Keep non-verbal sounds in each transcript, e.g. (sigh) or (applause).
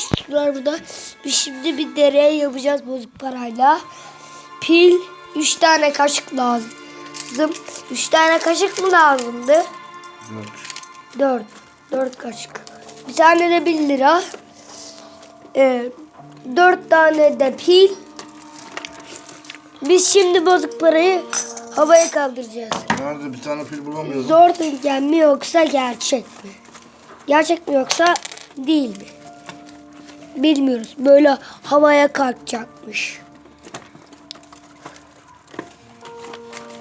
Sular burada. Biz şimdi bir dereye yapacağız bozuk parayla. Pil 3 tane kaşık lazım. 3 tane kaşık mı lazımdı? Dört. 4. 4 kaşık. Bir tane de 1 lira. Ee, 4 tane de pil. Biz şimdi bozuk parayı havaya kaldıracağız. Nerede bir tane pil bulamıyorum. Zor dengen mi yoksa gerçek mi? Gerçek mi yoksa değil mi? Bilmiyoruz. Böyle havaya kalkacakmış.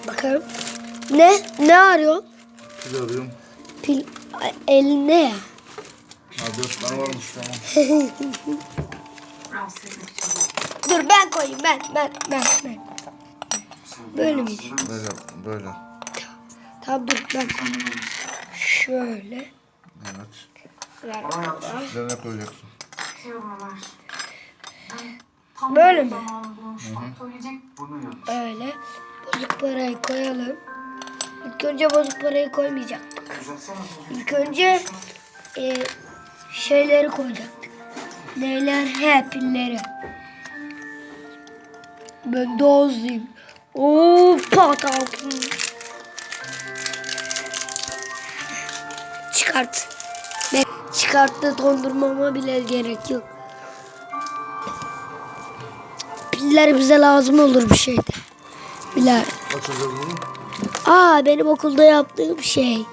Bakalım. Ne? Ne arıyor? Pil arıyorum. Pil elinde ya. Ha dört tane varmış tamam. (laughs) Dur ben koyayım ben ben ben ben. Böyle miydi? Böyle böyle. Tamam dur ben koyayım. Şöyle. Evet. Ver. Üzerine koyacaksın. Böyle mi? Bunu yap. Öyle. Bozuk parayı koyalım. İlk önce bozuk parayı koymayacaktık. Bunu. İlk önce e, şeyleri koyacaktık. Neyler? He pilleri. Ben hızlıyım. Oo patam. Çıkart. Çıkarttı dondurmama bile gerek yok. Piller bize lazım olur bir şeyde. Biler. Açacağız bunu. Aa benim okulda yaptığım şey.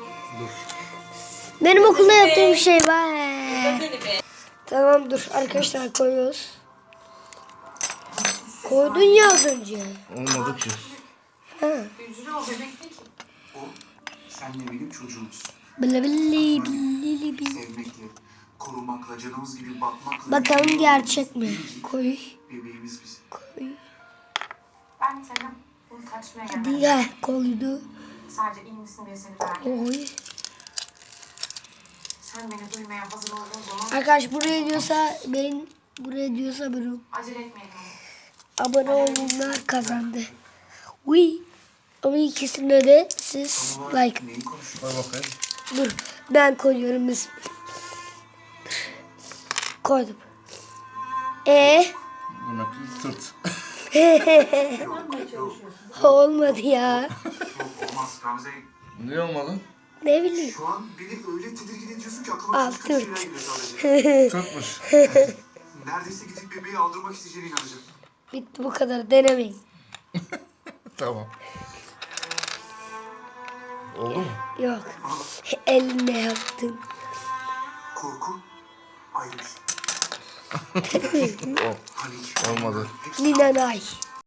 Benim okulda yaptığım şey var. Tamam dur arkadaşlar koyuyoruz. Koydun ya az önce. Olmadı ki. Ha. O senle benim çocuğumuz. Bili bili bili bili. Sevmekle, korumakla, canımız gibi bakmakla. Bakalım gerçek mi? Koy. Bebeğimiz biz. Koy. Ben senin bunu kaçmaya Hadi gelmedim. ya koydu. Sadece iyi misin diye seni verdim. Oy. Sen beni duymaya hazır olduğun zaman Arkadaş buraya diyorsa ben buraya diyorsa bunu acele etmeyelim abone olanlar kazandı. Uy. Ama ikisinde de siz like. Koy bakayım. Dur ben koyuyorum ismi. Koydum. E ki tırt. (laughs) olmadı ya. Olmaz Gamze. Niye olmadı? Ne bileyim. Şu an beni öyle tedirgin ediyorsun ki aklıma Al, kötü kötü dur. şeyler geliyor sadece. (laughs) Tırtmış. (laughs) Neredeyse gidip bebeği aldırmak isteyeceğine inanacağım. Bitti bu kadar denemeyin. tamam. Oldu mu? Yok. Elinle yaptın. Korku ayrı Panik. (laughs) olmadı. Ninanay.